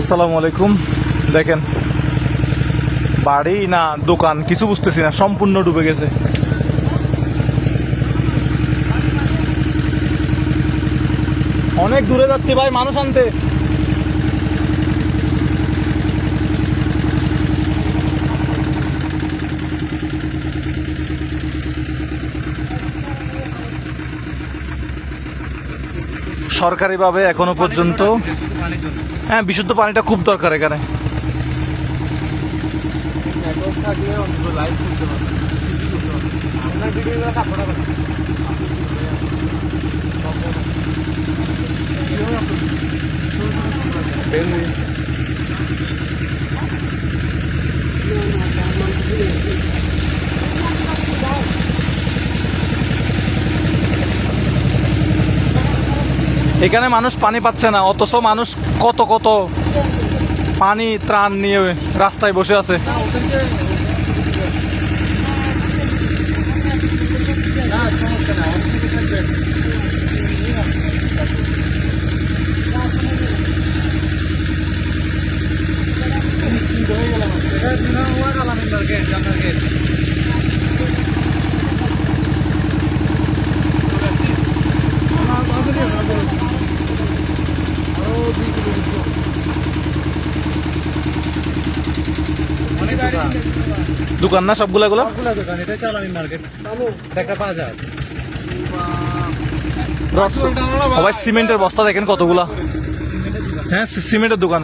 আসসালামু আলাইকুম। দেখেন, বাড়ি না দোকান কিছু বুঝতেছি না, সম্পূর্ণ ডুবে গেছে। অনেক দূরে যাচ্ছি ভাই, মানুষ আনতে। সরকারিভাবে এখনও পর্যন্ত। হ্যাঁ বিশুদ্ধ পানিটা খুব দরকার এখানে। এখানে মানুষ পানি পাচ্ছে না, অথচ মানুষ কত কত পানি, ত্রাণ নিয়ে রাস্তায় বসে আছে। দোকান। না সবগুলা গুলো সবগুলা দোকান এটা চালানি মার্কেট একটা বাজার। সবাই সিমেন্টের বস্তা দেখেন কতগুলা। হ্যাঁ সিমেন্টের দোকান।